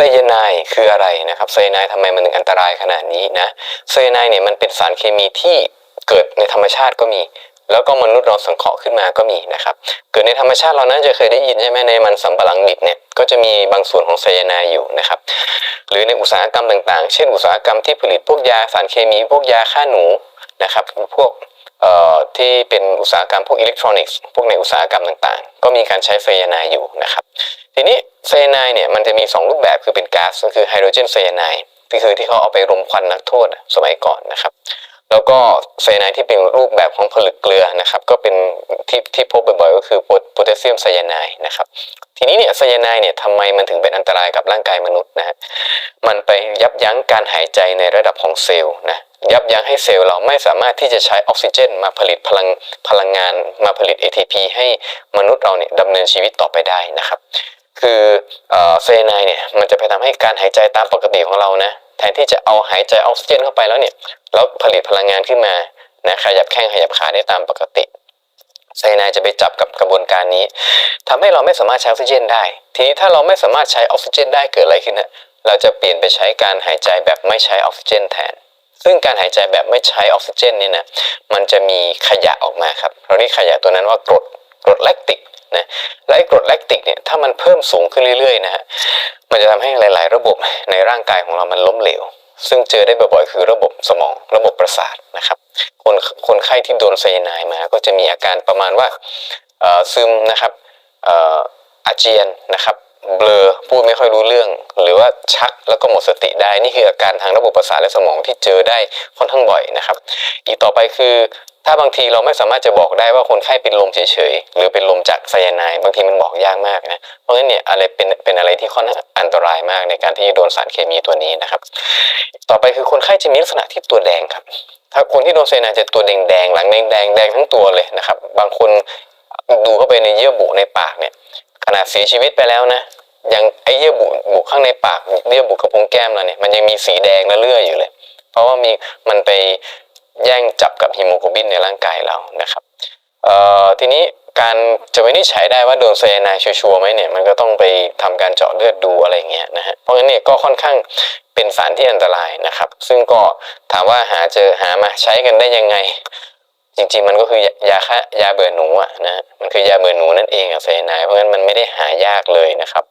ซยาไนด์คืออะไรนะครับไซยาไนด์ทำไมมันถึงอันตรายขนาดนี้นะไซยาไนด์เนี่ยมันเป็นสารเคมีที่เกิดในธรรมชาติก็มี แล้วก็มนุษย์เราสังเคราะห์ขึ้นมาก็มีนะครับ เกิดในธรรมชาติเราน่าจะเคยได้ยินใช่ไหมในมันสำปะหลังดิบเนี่ยก็จะมีบางส่วนของไซยาไนด์อยู่นะครับ หรือในอุตสาหกรรมต่างๆ เช่นอุตสาหกรรมที่ผลิตพวกยาสารเคมีพวกยาฆ่าหนูนะครับพวกที่เป็นอุตสาหกรรมพวกอิเล็กทรอนิกส์พวกในอุตสาหกรรมต่างๆ ก็มีการใช้ไซยาไนด์อยู่นะครับ ทีนี้ไซยาไนด์เนี่ยมันจะมี 2 รูปแบบคือเป็นก๊าซก็คือไฮโดรเจนไซยาไนด์ก็คือที่เขาเอาไปรมควันนักโทษสมัยก่อนนะครับ แล้วก็ไซยาไนด์ที่เป็นรูปแบบของผลึกเกลือนะครับก็เป็นที่ที่พบบ่อยๆก็คือโพแทสเซียมไซยาไนด์นะครับทีนี้เนี่ยไซยาไนด์เนี่ยทำไมมันถึงเป็นอันตรายกับร่างกายมนุษย์นะฮะมันไปยับยั้งการหายใจในระดับของเซลล์นะยับยั้งให้เซลล์เราไม่สามารถที่จะใช้ออกซิเจน มาผลิตพลังพลังงาน มาผลิต ATP ให้มนุษย์เราเนี่ยดำเนินชีวิตต่อไปได้นะครับ คือเซยาไนด์เนี่ยมันจะไปทำให้การหายใจตามปกติของเรานะแทนที่จะเอาหายใจออกซิเจนเข้าไปแล้วเนี่ยแล้วผลิตพลังงานขึ้นมานะขยับแข้งขยับขาได้ตามปกติไซยานด์จะไปจับกับกระบวนการนี้ทำให้เราไม่สามารถใช้ออกซิเจนได้ ทีนี้ถ้าเราไม่สามารถใช้ออกซิเจนได้เกิดอะไรขึ้นนะเราจะเปลี่ยนไปใช้การหายใจแบบไม่ใช้ออกซิเจนแทน ซึ่งการหายใจแบบไม่ใช้ออกซิเจนเนี่ยนะมันจะมีขยะออกมาครับ เราเรียกขยะตัวนั้นว่ากรดกรดแลคติก นะและไอ้กรดแลคติกเนี่ยถ้ามันเพิ่มสูงขึ้นเรื่อยๆนะฮะมันจะทำให้หลาย ๆ ระบบในร่างกายของเรามันล้มเหลว ซึ่งเจอได้บ่อยๆ คือระบบสมองระบบประสาทนะครับ คนคนไข้ที่โดนไซยาไนด์มาก็จะมีอาการประมาณว่าซึมนะครับอออาเจียนนะครับเบลอพูดไม่ค่อยรู้เรื่อง หรือว่าชักแล้วก็หมดสติได้นี่คืออาการทางระบบประสาทและสมองที่เจอได้ค่อนข้างบ่อยนะครับ อีกต่อไปคือ ถ้าบางทีเราไม่สามารถจะบอกได้ว่าคนไข้เป็นลมเฉยๆ หรือเป็นลมจากไซยาไนด์บางทีมันบอกยากมากนะ เพราะฉะนั้นเนี่ยอะไรเป็นเป็นอะไรที่ค่อนข้างอันตรายมากในการที่จะโดนสารเคมีตัวนี้นะครับ ต่อไปคือคนไข้จะมีลักษณะที่ตัวแดงครับ ถ้าคนที่โดนไซยาไนด์จะตัวแดงแดงๆหลังแดงแดงๆแดงทั้งตัวเลยนะครับ บางคนดูเข้าไปในเยื่อบุในปากเนี่ยขนาดเสียชีวิตไปแล้วนะยังไอเยื่อบุบุข้างในปากเยื่อบุกระพุ้งแก้มเราเนี่ยมันยังมีสีแดงและเลือดอยู่เลย เพราะว่ามีมันไป แย่งจับกับฮีโมโกลบินในร่างกายเรานะครับเอ่อทีนี้การจะวินิจฉัยได้ว่าโดนไซยาไนด์ชัวร์ๆไหมเนี่ยมันก็ต้องไปทำการเจาะเลือดดูอะไรเงี้ยนะฮะเพราะงั้นเนี่ยก็ค่อนข้างเป็นสารที่อันตรายนะครับ ซึ่งก็ถามว่าหาเจอหามาใช้กันได้ยังไง จริงๆมันก็คือยาฆ่ายาเบื่อหนูอะนะฮะมันคือยาเบื่อหนูนั่นเองอะไซยาไนด์เพราะงั้นมันไม่ได้หายากเลยนะครับ